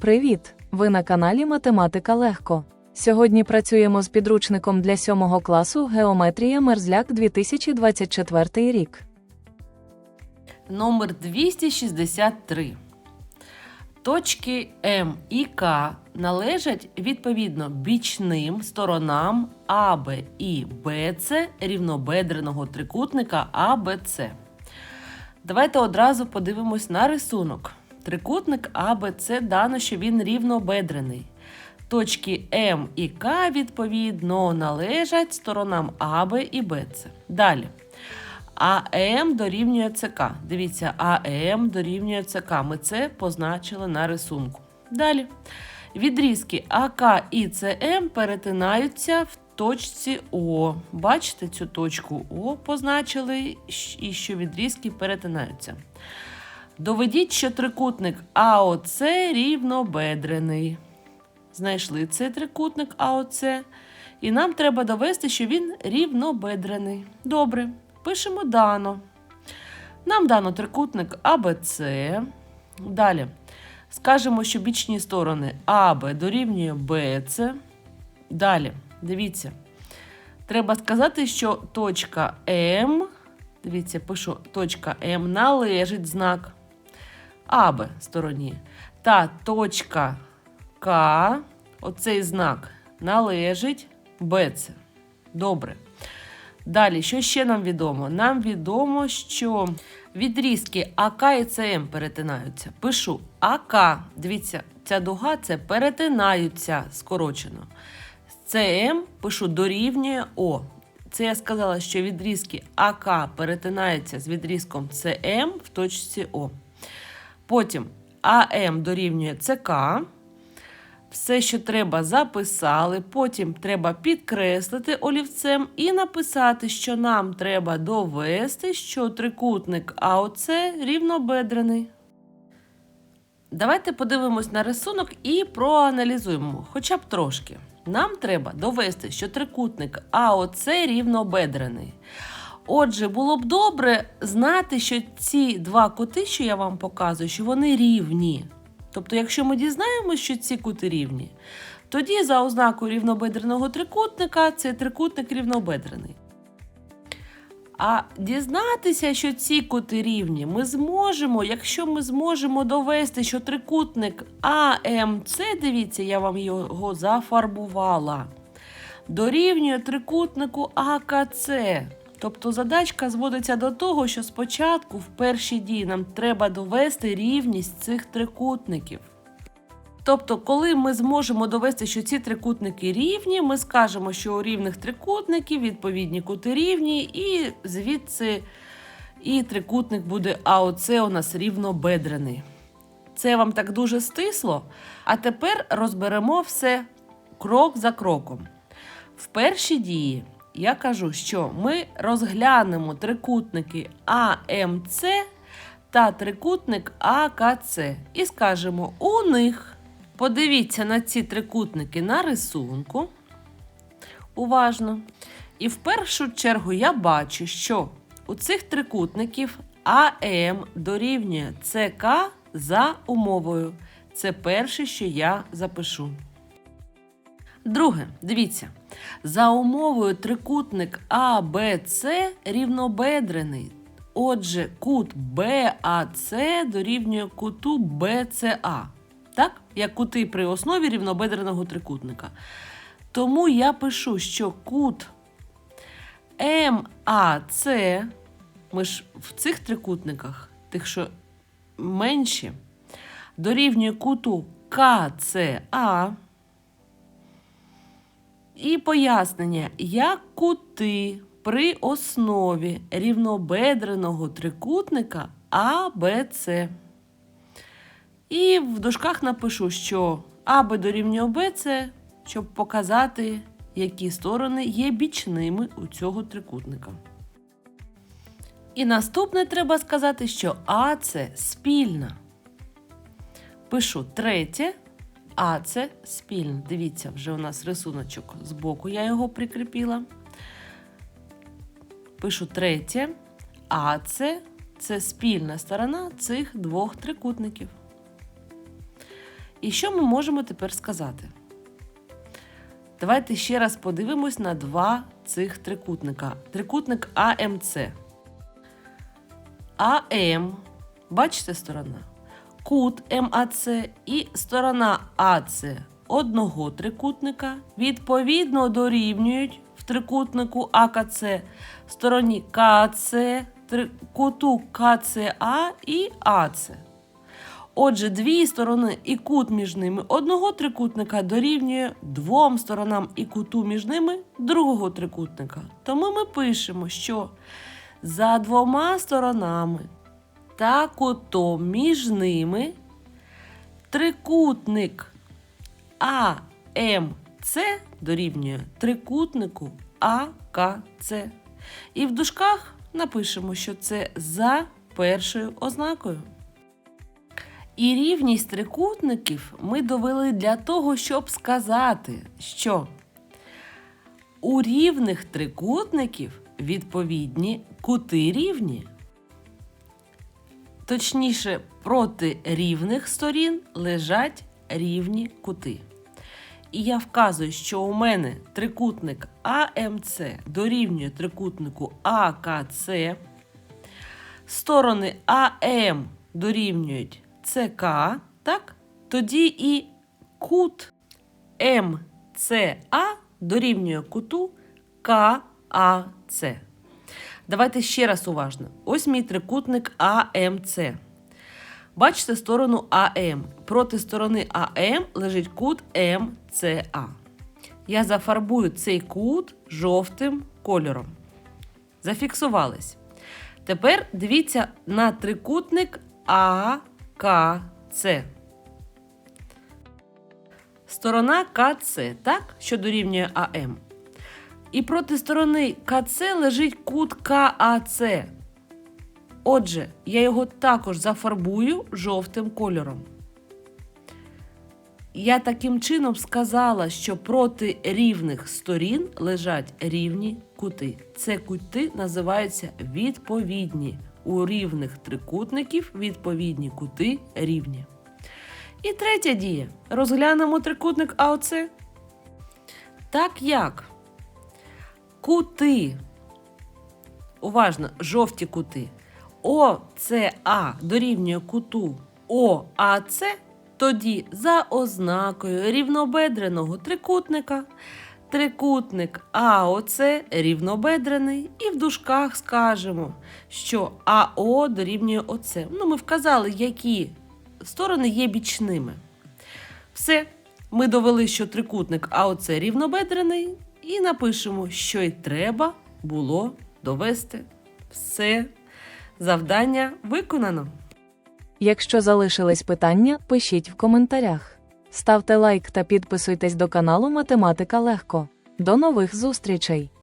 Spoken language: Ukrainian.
Привіт! Ви на каналі Математика Легко. Сьогодні працюємо з підручником для 7 класу Геометрія Мерзляк 2024 рік. Номер 263. Точки М і К належать відповідно бічним сторонам АБ і БЦ рівнобедреного трикутника АБЦ. Давайте одразу подивимось на рисунок. Трикутник АБЦ дано, що він рівнобедрений. Точки М і К відповідно належать сторонам АБ і БЦ. Далі. АМ дорівнює ЦК. Дивіться, АМ дорівнює ЦК. Ми це позначили на рисунку. Далі. Відрізки АК і ЦМ перетинаються в точці О. Бачите цю точку О позначили, і що відрізки перетинаються. Доведіть, що трикутник АОЦ рівнобедрений. Знайшли цей трикутник АОЦ. І нам треба довести, що він рівнобедрений. Добре, пишемо дано. Нам дано трикутник АБЦ. Далі скажемо, що бічні сторони АБ дорівнює БЦ. Далі, дивіться. Треба сказати, що точка М, дивіться, пишу, точка М належить знак АБ стороні. Та точка К, оцей знак, належить БЦ. Добре. Далі, що ще нам відомо? Нам відомо, що відрізки АК і ЦМ перетинаються. Пишу АК. Дивіться, ця дуга це перетинаються скорочено. ЦМ пишу дорівнює О. Це я сказала, що відрізки АК перетинаються з відрізком ЦМ в точці О. Потім АМ дорівнює ЦК. Все, що треба, записали. Потім треба підкреслити олівцем і написати, що нам треба довести, що трикутник АОЦ рівнобедрений. Давайте подивимось на рисунок і проаналізуємо, хоча б трошки. Нам треба довести, що трикутник АОЦ рівнобедрений. Отже, було б добре знати, що ці два кути, що я вам показую, що вони рівні. Тобто, якщо ми дізнаємося, що ці кути рівні, тоді за ознакою рівнобедреного трикутника цей трикутник рівнобедрений. А дізнатися, що ці кути рівні, ми зможемо, якщо ми зможемо довести, що трикутник АМЦ, дивіться, я вам його зафарбувала, дорівнює трикутнику АКЦ. Тобто задачка зводиться до того, що спочатку в першій дії нам треба довести рівність цих трикутників. Тобто, коли ми зможемо довести, що ці трикутники рівні, ми скажемо, що у рівних трикутників відповідні кути рівні, і звідси і трикутник буде АОЦ у нас рівнобедрений. Це вам так дуже стисло. А тепер розберемо все крок за кроком. В першій дії я кажу, що ми розглянемо трикутники АМЦ та трикутник АКЦ і скажемо у них. Подивіться на ці трикутники на рисунку. Уважно. І в першу чергу я бачу, що у цих трикутників АМ дорівнює ЦК за умовою. Це перше, що я запишу. Друге, дивіться. За умовою трикутник АБЦ рівнобедрений. Отже, кут БАЦ дорівнює куту БЦА. Так? Як кути при основі рівнобедреного трикутника. Тому я пишу, що кут МАЦ, ми ж в цих трикутниках, тих, що менші, дорівнює куту КЦА. І пояснення, як кути при основі рівнобедреного трикутника АБЦ. І в дужках напишу, що АБ дорівнює БЦ, щоб показати, які сторони є бічними у цього трикутника. І наступне треба сказати, що АЦ спільна. Пишу третє. А це спільно. Дивіться, вже у нас рисуночок збоку, я його прикріпила. Пишу третє. А це, це спільна сторона цих двох трикутників. І що ми можемо тепер сказати? Давайте ще раз подивимось на два цих трикутника. Трикутник АМЦ. АМ, бачите сторона? Кут МАЦ і сторона АЦ одного трикутника відповідно дорівнюють в трикутнику АКЦ стороні три- куту КЦА і АЦ. Отже, дві сторони і кут між ними одного трикутника дорівнює двом сторонам і куту між ними другого трикутника. Тому ми пишемо, що за двома сторонами та кутом між ними трикутник АМЦ дорівнює трикутнику АКЦ. І в дужках напишемо, що це за першою ознакою. І рівність трикутників ми довели для того, щоб сказати, що у рівних трикутників відповідні кути рівні. Точніше, проти рівних сторін лежать рівні кути. І я вказую, що у мене трикутник АМЦ дорівнює трикутнику АКЦ. Сторони АМ дорівнюють ЦК, так? Тоді і кут МЦА дорівнює куту КАЦ. Давайте ще раз уважно. Ось мій трикутник АМЦ. Бачите сторону АМ. Проти сторони АМ лежить кут МЦА. Я зафарбую цей кут жовтим кольором. Зафіксувались. Тепер дивіться на трикутник АКЦ. Сторона КЦ, так, що дорівнює АМ. І проти сторони КЦ лежить кут КАЦ. Отже, я його також зафарбую жовтим кольором. Я таким чином сказала, що проти рівних сторін лежать рівні кути. Це кути називаються відповідні. У рівних трикутників відповідні кути рівні. І третя дія. Розглянемо трикутник АОЦ. Так як кути, уважно, жовті кути, ОЦА дорівнює куту. ОАЦ, тоді за ознакою рівнобедреного трикутника. Трикутник АОЦ рівнобедрений, і в дужках скажемо, що АО дорівнює ОЦ. Ну, ми вказали, які сторони є бічними. Все, ми довели, що трикутник АОЦ рівнобедрений, і напишемо, що й треба було довести. Все, завдання виконано. Якщо залишились питання, пишіть в коментарях. Ставте лайк та підписуйтесь до каналу Математика Легко. До нових зустрічей!